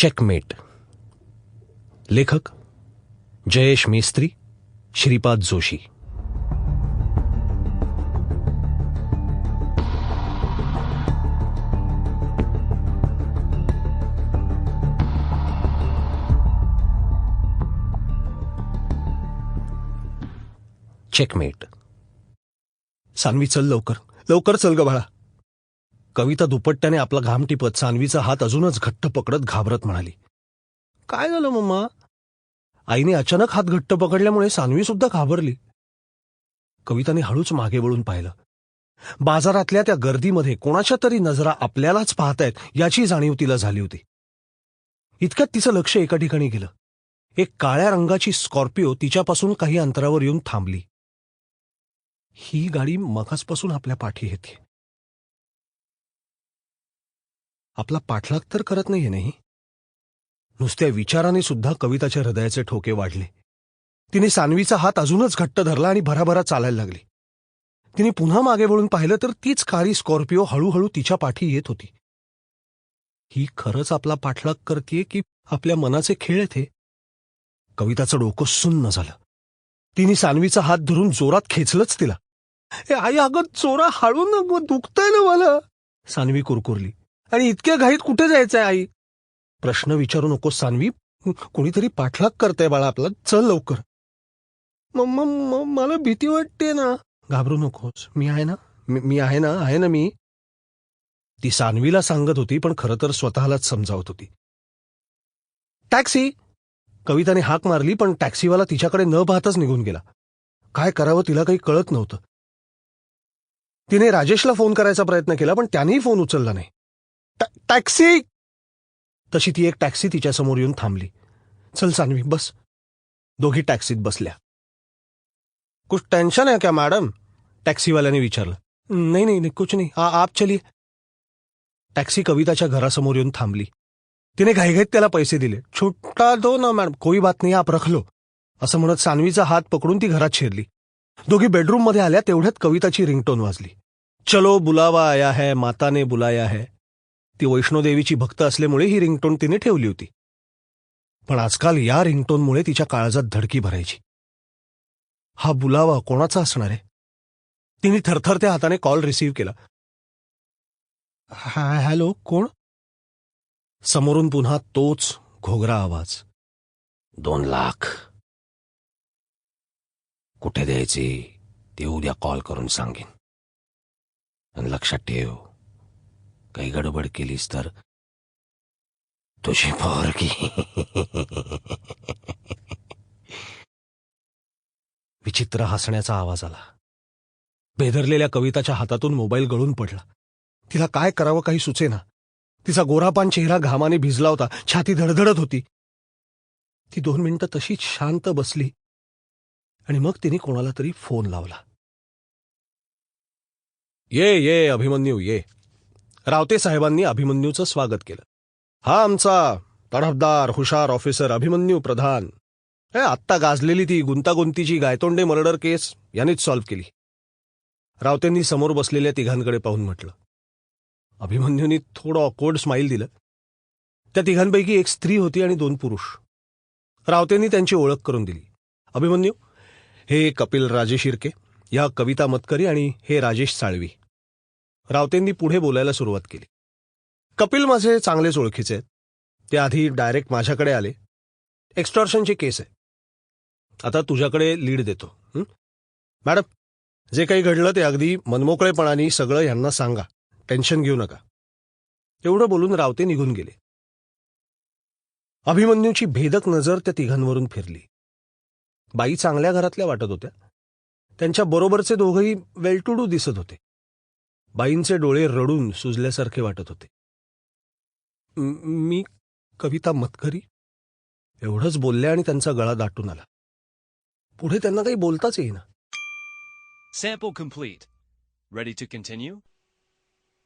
Checkmate लेखक Jayesh Mestri Shripad Joshi. Checkmate Sanvi चल लवकर. लवकर चल ग बाळा. कविता दुपट्ट्याने आपला घाम टिपत सानवीचा हात अजूनच घट्ट पकडत घाबरत म्हणाली. काय झालं मम्मा? आईने अचानक हात घट्ट पकडल्यामुळे सानवी सुद्धा घाबरली. कविताने हळूच मागे वळून पाहिलं. बाजारातल्या त्या गर्दीमध्ये कोणाच्या तरी नजरा आपल्यालाच पाहतायत याची जाणीव तिला झाली होती. इतक्यात तिचं लक्ष एका ठिकाणी गेलं. एक काळ्या रंगाची स्कॉर्पिओ तिच्यापासून काही अंतरावर येऊन थांबली. ही गाडी मगाचपासून आपल्या पाठी येते. आपला पाठलाग तर करत नाहीये नाही? नुसत्या विचाराने सुद्धा कविताच्या हृदयाचे ठोके वाढले. तिने सानवीचा हात अजूनच घट्ट धरला आणि भराभरा चालायला लागली. तिने पुन्हा मागे वळून पाहिलं तर तीच काळी स्कॉर्पिओ हळूहळू तिच्या पाठी येत होती. ही खरंच आपला पाठलाग करते की आपल्या मनाचे खेळ आहेत कविताचं डोकं सुन्न झालं. तिने सानवीचा हात धरून जोरात खेचलंच तिला. ए आई अगं चोरा हळू नको दुखतंय ना मला. सानवी कुरकुरली. आणि इतक्या घाईत कुठे जायचंय आई? प्रश्न विचारू नको सान्वी. कोणीतरी पाठलाग करताय बाळा आपला चल लवकर. मम्मा मला भीती वाटते ना. घाबरू नकोस. मी आहे ना? मी आहे ना? आहे ना मी? ती सान्वीला सांगत होती पण खरं तर स्वतःलाच समजावत होती. टॅक्सी! कविताने हाक मारली पण टॅक्सीवाला तिच्याकडे न पाहताच निघून गेला. काय करावं तिला काही कळत नव्हतं. तिने राजेशला फोन करायचा प्रयत्न केला पण त्यानेही फोन उचलला नाही. टॅक्सी? तशी ती एक टॅक्सी तिच्या समोर येऊन थांबली. चल सान्वी बस. दोघी टॅक्सीत बसल्या. कुछ टेन्शन है क्या मॅडम टॅक्सीवाल्याने विचारलं. नाही नाही नाही, कुछ नाही. आ- आप चलिए. टॅक्सी कविताच्या घरासमोर येऊन थांबली. तिने घाईघाईत त्याला पैसे दिले. छोटा दो ना मॅडम कोई बात नाही आप रख लो. असं म्हणत सान्वीचा हात पकडून ती घरात शिरली दोघी बेडरूममध्ये आल्या तेवढ्यात कविताची रिंगटोन वाजली. चलो बुलावा आया है माताने बुलाया है. ती वैष्णोदेवीची भक्त असल्यामुळे ही रिंगटोन तिने ठेवली होती. पण आजकाल या रिंगटोनमुळे तिच्या काळजात धडकी भरायची. हा बुलावा कोणाचा असणार आहे? तिने थरथरत्या हाताने कॉल रिसीव्ह केला. हा हॅलो कोण? समोरून पुन्हा तोच घोगरा आवाज. दोन लाख. कुठे द्यायचे? ते उद्या कॉल करून सांगेन. आणि लक्षात ठेव. काही गडबड केलीस तर? तुझी पोरगी. विचित्र हसण्याचा आवाज आला. बेदरलेल्या कविताच्या हातातून मोबाईल गळून पडला. तिला काय करावं काही सुचेना. तिचा गोरापान चेहरा घामाने भिजला होता. छाती धडधडत होती. ती दोन मिनिटं तशीच शांत बसली. आणि मग तिने कोणाला तरी फोन लावला. ये ये अभिमन्यू ये. रावते साहेबांनी अभिमन्यूचं स्वागत केलं. हा आमचा तडफदार हुशार ऑफिसर अभिमन्यू प्रधान. हे आत्ता गाजलेली ती गुंतागुंतीची गायतोंडे मर्डर केस यानेच सॉल्व्ह केली. रावतेंनी समोर बसलेल्या तिघांकडे पाहून म्हटलं. अभिमन्यूनी थोडं ऑकवर्ड स्माईल दिलं. त्या तिघांपैकी एक स्त्री होती आणि दोन पुरुष. रावतेंनी त्यांची ओळख करून दिली. अभिमन्यू हे कपिल राजे शिर्के या कविता मतकरी आणि हे राजेश साळवी. रावतेंनी पुढे बोलायला सुरुवात केली. कपिल माझे चांगलेच ओळखीचे आहेत. ते आधी डायरेक्ट माझ्याकडे आले. एक्स्टॉर्शनची केस आहे. आता तुझ्याकडे लीड देतो मॅडम जे काही घडलं ते अगदी मनमोकळेपणाने सगळं यांना सांगा. टेन्शन घेऊ नका. एवढं बोलून रावते निघून गेले. अभिमन्यूची भेदक नजर त्या तिघांवरून फिरली. बाई चांगल्या घरातल्या वाटत होत्या. त्यांच्या बरोबरचे दोघंही वेल टू डू दिसत होते. बाईंचे डोळे रडून सुजल्यासारखे वाटत होते मी कविता मतकरी एवढंच बोलले आणि त्यांचा गळा दाटून आला पुढे त्यांना काही बोलताच येईना Sample complete. Ready to continue?